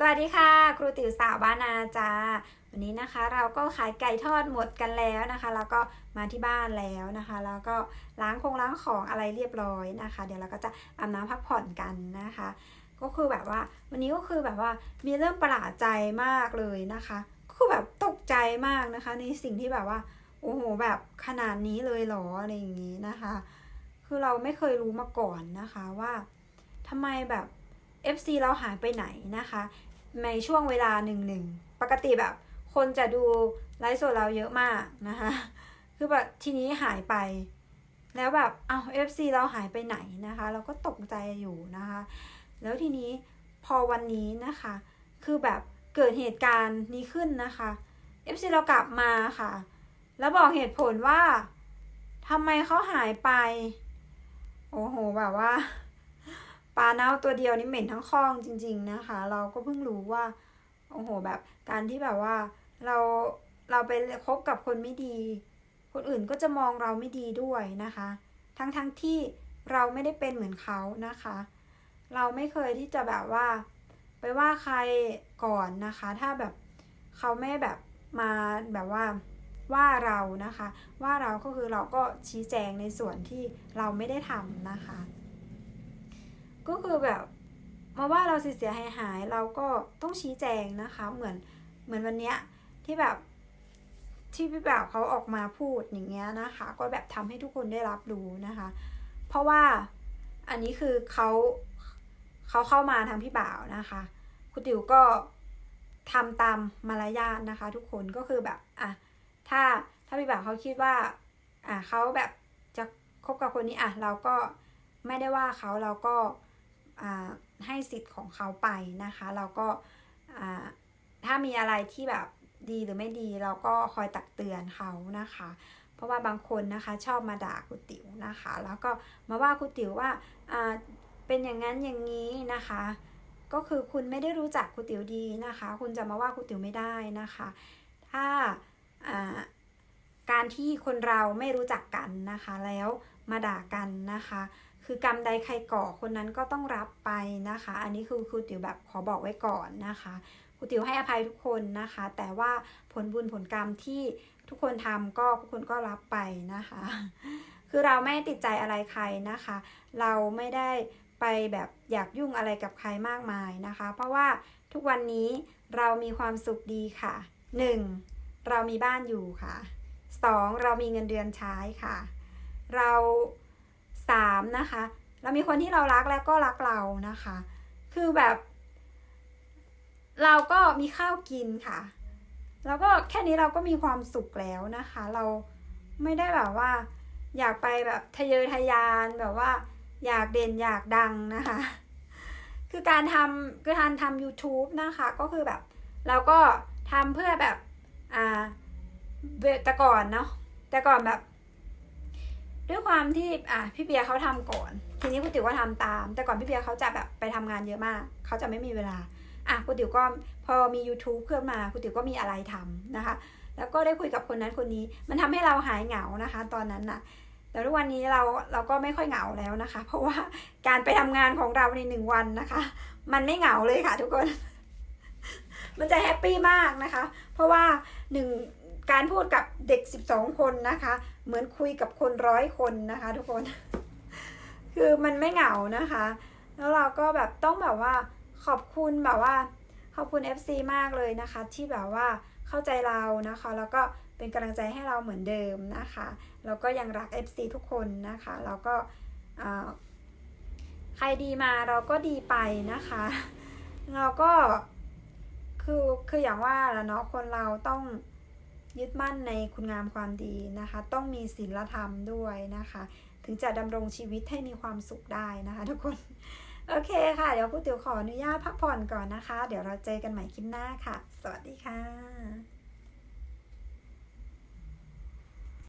สวัสดีค่ะ ครูติ๋วสาวบ้านาจาวันนี้นะคะเราก็ขายไก่ทอดหมดกันแล้วนะคะ แล้วก็มาที่บ้านแล้วนะคะ แล้วก็ล้างคงล้างของอะไรเรียบร้อยนะคะ เดี๋ยวเราก็จะอาบน้ำพักผ่อนกันนะคะ ก็คือแบบว่าวันนี้ก็คือแบบว่ามีเรื่องประหลาดใจมากเลยนะคะก็คือแบบตกใจมากนะคะ ในสิ่งที่แบบว่าโอ้โหแบบขนาดนี้เลยหรออะไรอย่างนี้นะคะ คือเราไม่เคยรู้มาก่อนนะคะว่าทำไมแบบ FC เราหายไปไหนนะคะ ในช่วงเวลาหนึ่งหนึ่งปกติแบบ คนจะดูไลฟ์สดเราเยอะมากนะคะ คือแบบทีนี้หายไป แล้วแบบเอา FC เราหายไปไหนนะคะ เราก็ตกใจอยู่นะคะ แล้วทีนี้พอวันนี้นะคะ คือแบบเกิดเหตุการณ์นี้ขึ้นนะคะ FC เรากลับมาค่ะ แล้วบอกเหตุผลว่าทำไมเขาหายไป โอ้โหแบบว่า ปลาเน่าตัวเดียวนี่เหม็นทั้งคลองจริง ๆนะคะ เราก็เพิ่งรู้ว่าโอ้โหแบบการที่แบบว่าเราเราไปคบกับคนไม่ดี คนอื่นก็จะมองเราไม่ดีด้วยนะคะ ทั้งๆทที่เราไม่ได้เป็นเหมือนเขานะคะ เราไม่เคยที่จะแบบว่า ไปว่าใครก่อนนะคะ ถ้าแบบเขาไม่แบบมาแบบว่าว่าเรานะคะ ว่าเราก็คือเราก็ชี้แจงในส่วนที่เราไม่ได้ทำนะคะ ก็คือแบบมาว่าเราเสียหายหายเราก็ต้องชี้แจงนะคะ เหมือนเหมือนวันเนี้ยที่แบบที่พี่บ่าวเขาออกมาพูดอย่างเงี้ยนะคะ ก็แบบทำให้ทุกคนได้รับรู้นะคะ เพราะว่าอันนี้คือเขาเขาเข้ามาทางพี่บ่าวนะคะ คุณติ๋วก็ทำตามมารยาทนะคะ ทุกคนก็คือแบบอะถ้าถ้าพี่บ่าวเขาคิดว่าอะเขาแบบจะคบกับคนนี้อะเราก็ไม่ได้ว่าเขาเราก็ ให้สิทธิ์ของเขาไปนะคะ เราก็ถ้ามีอะไรที่แบบดีหรือไม่ดีเราก็คอยตักเตือนเขานะคะ เพราะว่าบางคนนะคะชอบมาด่าครูติ๋วนะคะ แล้วก็มาว่าครูติ๋วว่าเป็นอย่างนั้นอย่างนี้นะคะ ก็คือคุณไม่ได้รู้จักครูติ๋วดีนะคะ คุณจะมาว่าครูติ๋วไม่ได้นะคะ ถ้าการที่คนเราไม่รู้จักกันนะคะ แล้วมาด่ากันนะคะ คือกรรมใดใครก่อคนนั้นก็ต้องรับไปนะคะ อันนี้คือครูติ๋วแบบขอบอกไว้ก่อนนะคะครูติ๋วให้อภัยทุกคนนะคะ แต่ว่าผลบุญผลกรรมที่ทุกคนทำก็ทุกคนก็รับไปนะคะ คือเราไม่ติดใจอะไรใครนะคะ เราไม่ได้ไปแบบอยากยุ่งอะไรกับใครมากมายนะคะ เพราะว่าทุกวันนี้เรามีความสุขดีค่ะ 1. เรามีบ้านอยู่ค่ะ 2. เรามีเงินเดือนใช้ค่ะ เรา สามนะคะ เรามีคนที่เรารักและก็รักเรานะคะ คือแบบ เราก็มีข้าวกินค่ะ แล้วก็แค่นี้เราก็มีความสุขแล้วนะคะ เราไม่ได้แบบว่า อยากไปแบบทะเยอทะยานแบบว่า อยากเด่นอยากดังนะคะ คือการทำคือการทำ YouTube นะคะ ก็คือแบบ เราก็ทำเพื่อแบบ อ่าแต่ก่อนเนาะแต่ก่อนแบบ ด้วยความที่อะพี่เบียร์เขาทำก่อน ทีนี้คุณติ๋วก็ทำตาม แต่ก่อนพี่เบียร์เขาจะแบบไปทำงานเยอะมาก เขาจะไม่มีเวลาอะคุณติ๋วก็พอมี YouTube ขึ้นมาคุณติ๋วก็มีอะไรทำนะคะ แล้วก็ได้คุยกับคนนั้นคนนี้ มันทำให้เราหายเหงานะคะ ตอนนั้นน่ะ แต่ทุกวันนี้เราเราก็ไม่ค่อยเหงาแล้วนะคะ เพราะว่าการไปทำงานของเราในหนึ่งวันนะคะ มันไม่เหงาเลยค่ะ ทุกคน มันจะแฮปปี้มากนะคะ เพราะว่าหนึ่ง การพูดกับเด็ก 12 คนนะคะ เหมือนคุยกับคนร้อยคนนะคะ ทุกคน คือมันไม่เหงานะคะ แล้วเราก็แบบต้องแบบว่าขอบคุณแบบว่า ขอบคุณ FC มากเลยนะคะ ที่แบบว่าเข้าใจเรานะคะ แล้วก็เป็นกำลังใจให้เราเหมือนเดิมนะคะแล้วก็ยังรัก FC ทุกคนนะคะแล้วก็ใครดีมาเราก็ดีไปนะคะ เราก็คือคืออย่างว่าแล้วเนาะคนเราต้อง ยึดมั่นในคุณงามความดีนะคะ ต้องมีศีลธรรมด้วยนะคะ ถึงจะดำรงชีวิตให้มีความสุขได้นะคะ ทุกคน โอเคค่ะ เดี๋ยวครูติ๋วขออนุญาตพักผ่อนก่อนนะคะ เดี๋ยวเราเจอกันใหม่คลิปหน้าค่ะ สวัสดีค่ะ